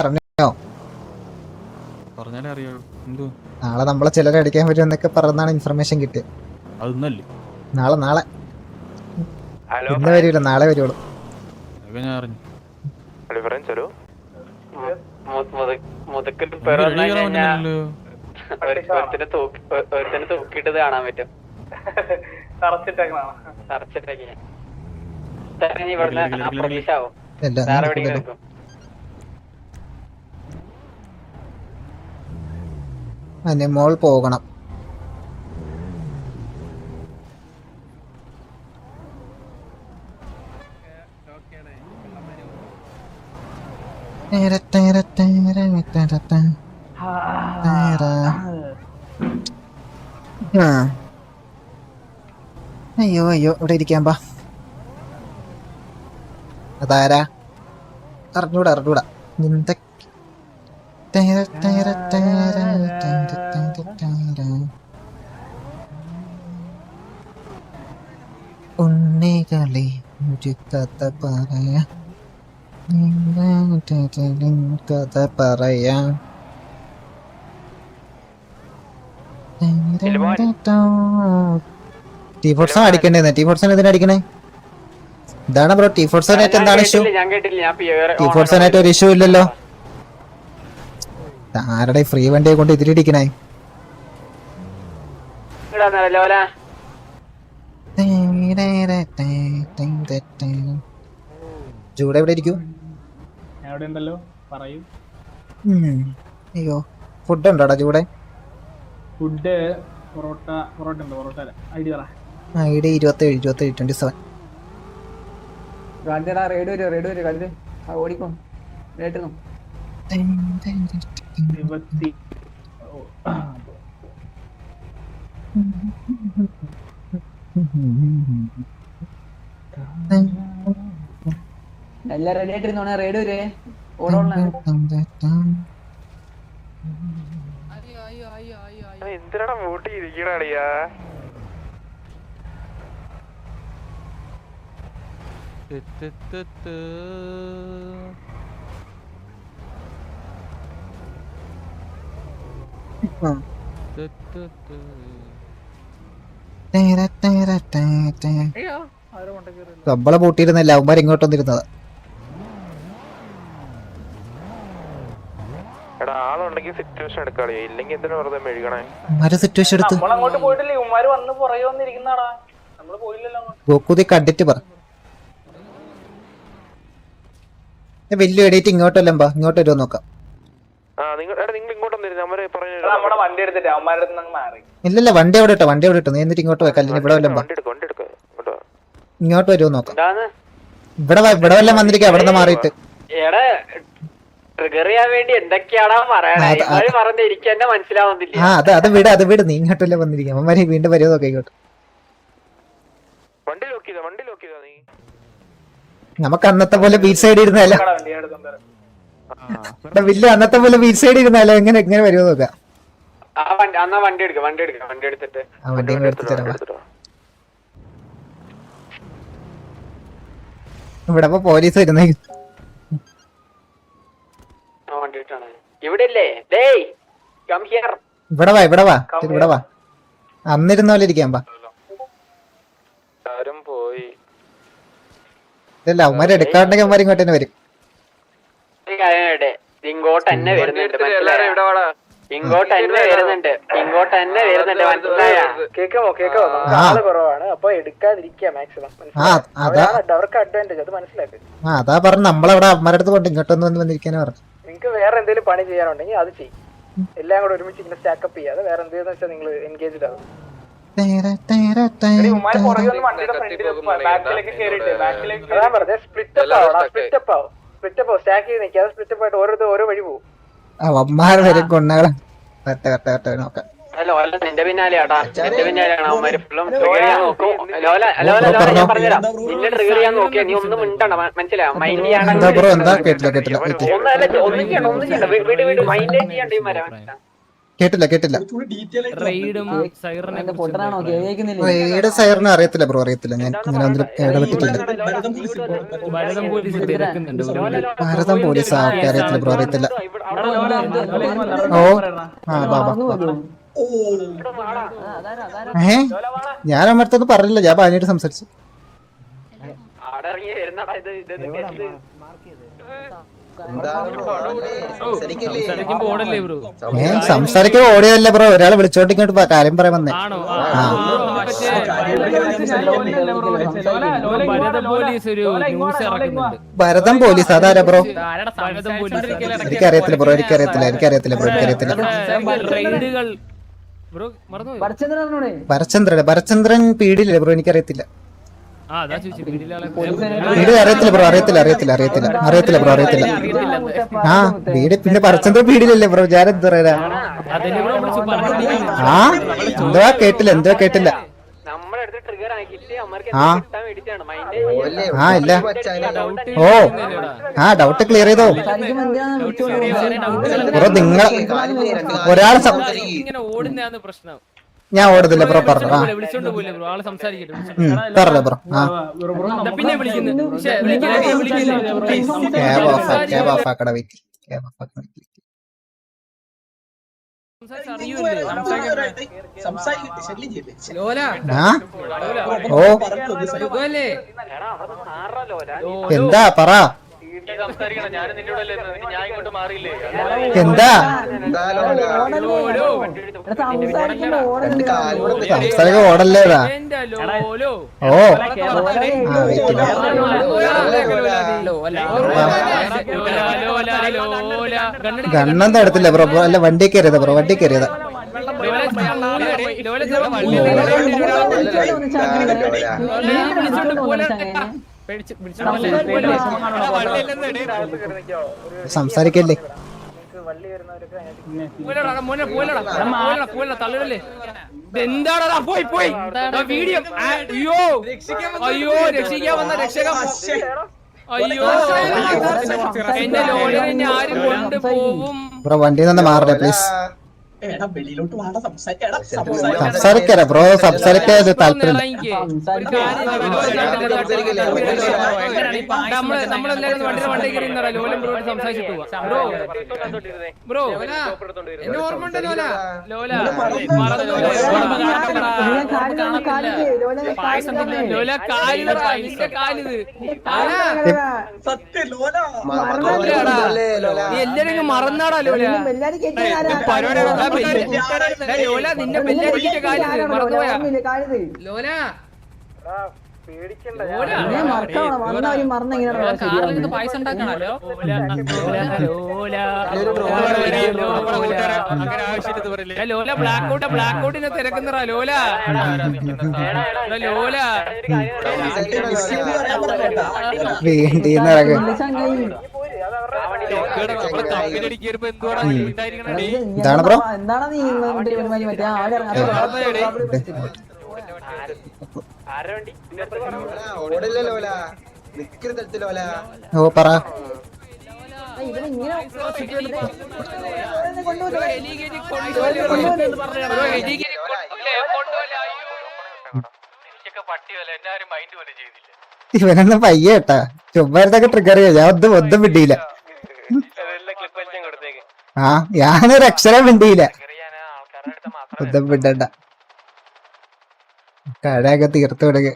അറിഞ്ഞോ? പറഞ്ഞാലേ അറിയാ എന്തോ? നാളെ നമ്മളെ ചിലരെ അടിക്കാൻ പറ്റും എന്നൊക്കെ പറഞ്ഞാണ് ഇൻഫർമേഷൻ കിട്ടിയത് അതൊന്നല്ലേ നാളെ നാളെ. ഹലോ ഇന്ന് വരില്ല നാളെ വരുള്ളൂ. അതൊക്കെ ഞാൻ അറിഞ്ഞു. ഹലോ ഫ്രണ്ട്സ് ഹലോ മുതുക്കിൽ എനിക്ക് പിറന്നു ആവാൻ ഒരുത്തനെ തൂക്കി ഒരുത്തനെ തൂക്കിയിട്ടത് കാണാൻ പറ്റും. തറച്ചിട്ടേക്ക് ഞാൻ. ഇവിടുന്ന്. അപ്രതീക്ഷാവും എല്ലാം വേറെ എവിടെയെങ്കിലും നിൽക്കും മോൾ പോകണം. അയ്യോ അയ്യോ ഇവിടെ ഇരിക്കാൻ പാ. അതാരാ? അറിഞ്ഞൂടാ അറിഞ്ഞൂടാ. നിന്റെ ഉണ്ണികളെ ഒരു കഥ പറയാ. കഥ പറയാം ടി ഫോർസാണ് അടിക്കേണ്ടത് ടി ഫോർസാണ് എന്തിനാ അടിക്കണേ? ഇതാണ് ബ്രോ ടി ഫോർസാനായിട്ട് എന്താണ് ഇഷ്യൂ? ടി ഫോർസാനായിട്ട് ഒരു ഇഷ്യൂ ഇല്ലല്ലോ. ആരുടെ ഫ്രീ വണ്ടിയെ കൊണ്ട് ഇതിലിടിക്കണേ? ജൂടെ എവിടെ ഇരിക്കൂ അവിടെ ഉണ്ടല്ലോ പറയൂ അയ്യോ ഫുഡ് ഉണ്ടോടാ ജൂടെ ഫുഡ് പൊറോട്ട പൊറോട്ട ഉണ്ട് പൊറോട്ട ഐഡി ഐഡിയ പറ. ഐ ഡി ഇരുപത്തേഴ് ഇരുപത്തേഴ് ട്വന്റി സെവൻ കാണിച്ചടാ റേഡ് വരും റേഡ് വരും കളിച്ച് ഓടിക്കും. കേട്ടിരുന്നു ഇരുപത്തി എല്ലാം റെഡി ആയിട്ടിരുന്നോണേ റേഡ് വരെ. ഓടോളെ എന്തിനാണ് വോട്ട് തെ, തെ. നമ്മളെ പൂട്ടിയിരുന്നല്ല അവന്മാർ ഇങ്ങോട്ട് വന്നിരുന്നത് കണ്ടിട്ട് പറ ഇങ്ങോട്ട് വരുമോ നോക്കാം ഇല്ലല്ല വണ്ടി എവിടെ ഇട്ടോ? വണ്ടി എവിടെ ഇട്ടോ? നീ എന്നിട്ട് ഇങ്ങോട്ട് ഇവിടെ എടുക്ക വണ്ടി ഇങ്ങോട്ട് ഇങ്ങോട്ട് വരുമോ നോക്കാം. ഇവിടെ ഇവിടെ വല്ലതും വന്നിരിക്കാം അവിടെ നിന്ന് മാറിയിട്ട്. എടാ ട്രിഗർ ചെയ്യാൻ വേണ്ടി എന്തൊക്കെയാണോ പറയണേ? അത് അത് പറഞ്ഞ എനിക്ക് തന്നെ മനസ്സിലാവുന്നില്ല ആ അത് അത് വിട് അത് വിട്. നീ ഇങ്ങോട്ടല്ലേ വന്നിരിക്കാം. അവന്മാര് വീണ്ടും വരുമോ നോക്കാം ഇങ്ങോട്ട്. വണ്ടി ലോക്ക് വണ്ടി ലോക്ക് നീ? നമുക്ക് അന്നത്തെ പോലെ ബീച്ച് സൈഡ് ഇരുന്നാലോ വില്ല. അന്നത്തെ പോലെ ബീച്ച് സൈഡ് ഇരുന്നാലോ? എങ്ങനെ എങ്ങനെ വരുമോ നോക്കാം. വണ്ടി എടുക്കാം വണ്ടി എടുക്ക വണ്ടി എടുത്തിട്ട്. വണ്ടി. എടുത്തിട്ട്. ഇവിടെ ഇപ്പൊ പോലീസ് വരുന്നേ. ഇവിടെ വാ ഇവിടെ വാ. ഇവിടെ വാ. അന്നിരുന്ന പോലെ ഇരിക്കാൻ ആരും പോയി. ഇതല്ല അവന്മാരെടുക്കാണ്ടെങ്കിൽ അവന്മാർ ഇങ്ങോട്ട് തന്നെ വരും. ഇങ്ങോട്ട് തന്നെ വരുന്നുണ്ട് മനസ്സിലായോ? ഇങ്ങോട്ട് തന്നെ വരുന്നുണ്ട്. ഇങ്ങോട്ട് തന്നെ വരുന്നുണ്ട് മനസ്സിലായ? കേക്കാമോ കേക്കാമോ നമുക്ക്. ആൾ കുറവാണ്. അപ്പൊ എടുക്കാതിരിക്കുക മാക്സിമം ആ അതാ അവർക്ക് അഡ്വാന്റേജ് അത് മനസ്സിലാക്ക്. ആ അതാ പറഞ്ഞു നമ്മളവിടെ അവന്മാരുടെ അടുത്ത് കൊണ്ട് ഇങ്ങോട്ടൊന്ന് വന്ന് വന്നിരിക്കാനാ പറഞ്ഞു. നിങ്ങൾക്ക് വേറെ എന്തെങ്കിലും പണി ചെയ്യാനുണ്ടെങ്കിൽ അത് ചെയ്യും. എല്ലാം കൂടെ ഒരുമിച്ച് ഇങ്ങനെ സ്റ്റാക്കപ്പ് ചെയ്യാതെ വേറെ എന്തെന്ന് വെച്ചാൽ നിങ്ങൾ എൻഗേജ്ഡ് ആവും. ഉമ്മാര് പുറകെ ഒന്ന് വണ്ടിയുടെ ഫ്രണ്ടിൽ ബാക്കിലേക്ക് കയറിയിട്ട് ബാക്കിലേക്ക് അതാ പറഞ്ഞത് സ്പ്ലിറ്റ് അപ്പ് ആവണം സ്പ്ലിറ്റ് അപ്പ് ആവും. സ്പ്ലിറ്റ് സ്റ്റാക്ക് ചെയ്ത് നിൽക്കാതെ സ്പ്ലിറ്റ് അപ്പ് ആയിട്ട് ഓരോരുത്തർ ഓരോ വഴി പോകും അവന്മാർ വരും കൊണ്ണകളെ വരട്ടെ വരട്ടെ വരട്ടെ നോക്കാം. ലോല നിന്റെ പിന്നാലെയാടാ. നിന്റെ പിന്നാലെയാണ്? അവന്മാര് ഫുള്ളും ട്രിഗർ ചെയ്യാൻ നോക്കും. ലോല ലോല ലോല ഞാൻ പറഞ്ഞുതരാം. നിന്നെ ട്രിഗർ ചെയ്യാൻ നോക്കിയാ നീ ഒന്നും മിണ്ടണ്ട? മനസ്സിലായോ? മൈൻഡ് എന്താ ബ്രോ? എന്താ കേട്ടില്ല കേട്ടില്ല ഒന്നല്ല ഒന്നും ചെയ്യണ്ട ഒന്നും ചെയ്യണ്ട വീട് വീട് മൈൻഡ് ചെയ്യണ്ട ഈ മരം? കേട്ടില്ല കേട്ടില്ല. റെയ്ഡും സൈറനെ റെയ്ഡ് അറിയത്തില്ല ബ്രോ അറിയത്തില്ല. ഞാൻ ഇങ്ങനെ ഒന്നും ഇടപെട്ടിട്ടില്ല ഭരതം പോലീസ് തിരക്കുന്നുണ്ട് ഭാരതം പോലീസ് ആ ഓക്കെ അറിയത്തില്ല. ബ്രോ അറിയത്തില്ല ഓ ആ ബാബാ ഏ? ഞാൻ അമ്മടുത്തൊന്നും പറഞ്ഞില്ല ഞാൻ പാനിയായിട്ട് സംസാരിച്ചു. ഏ സംസാരിക്കാൻ ഓടിയതല്ല ബ്രോ? ഒരാളെ വിളിച്ചോട്ട് ഇങ്ങോട്ട് കാര്യം പറയാൻ വന്നേ. ഭരതം പോലീസ് അതാരാ ബ്രോ? എനിക്കറിയത്തില്ല ബ്രോ എനിക്കറിയത്തില്ല എനിക്കറിയത്തില്ല ബ്രോ എനിക്കറിയത്തില്ല. ഭരചന്ദ്രൻ ഭരചന്ദ്രൻ പീഡിയില്ലേ ബ്രോ? എനിക്കറിയത്തില്ല. വീട് അറിയത്തില്ല ബ്രോ അറിയത്തില്ല അറിയത്തില്ല അറിയത്തില്ല അറിയത്തില്ല ബ്രോ അറിയത്തില്ല ആ വീട് പിന്നെ പറച്ചെന്തോ വീടില്ലല്ലേ ബ്രോ ഞാൻ എന്താ പറയാ ആ എന്തുവാ കേട്ടില്ല എന്തുവാ കേട്ടില്ല ആ. ആ ഇല്ല ഓ ആ ഡൗട്ട് ക്ലിയർ ചെയ്തോ ബ്രോ നിങ്ങൾ ഒരാൾ ഓടുന്നതാണ് പ്രശ്നം ഞാൻ ഓടത്തില്ല ബ്രോ പറഞ്ഞു. വിളിച്ചോണ്ട് പോലെ ബ്രോ ആൾ സംസാരിക്കട്ടെ പറഞ്ഞോ ബ്രോ പിന്നെ വിളിക്കുന്നു. ഓ, എന്താ പറ. എന്താ ഓടല്ലേടാ ലോലോ. ഓ ലോല. എടുത്തില്ല ബ്രോ അല്ല വണ്ടി കയറിയതാ ബ്രോ വണ്ടി കയറിയതാ ലോല, സംസാരിക്കല്ലേ പോയി പോയി വീഡിയോ അയ്യോ അയ്യോ രക്ഷിക്കാൻ വന്ന രക്ഷക അയ്യോ എന്റെ എന്നെ ആരും കൊണ്ടുപോകും വണ്ടി നിന്ന് മാറണേ പ്ലീസ് സംസാരിക്കാരാ ബ്രോ സംസാരിക്കാൻ താല്പര്യം വണ്ടി ബ്രോ ബ്രോ എന്നെ ഓർമ്മ ഉണ്ട് ലോല ലോല മറന്നു ലോല കാലിലടാ നിന്റെ കാലിത് നീ എല്ലാരും മറന്നാടാ ലോല പരിപാടി ലോല നിന്നെ ബെല്ലടിക്കിന്റെ കാലിത് മറന്നുപോയാ ലോല എങ്ങനെയാണ് പായസം ഉണ്ടാക്കണല്ലോ ലോല ബ്ലാക്ക് ഔട്ട് ബ്ലാക്ക് ഔട്ടിനെ തിരക്കുന്നറാ ലോല ലോല വേണ്ടിന്ന് ഇതാണ് ബ്രോ? എന്താണ് നീ ഓ പറ. ഇവനൊന്നും പയ്യ കേട്ടാ. ചുമ്മാരത്തൊക്കെ ട്രിഗർ ചെയ്യാം. ഞാൻ ഒന്നും ഒന്നും മിണ്ടിയില്ല. ആ ഞാനൊരു അക്ഷരം മിണ്ടിയില്ല. ബുദ്ധം വിടണ്ട. കടയൊക്കെ തീർത്തു വിടുക.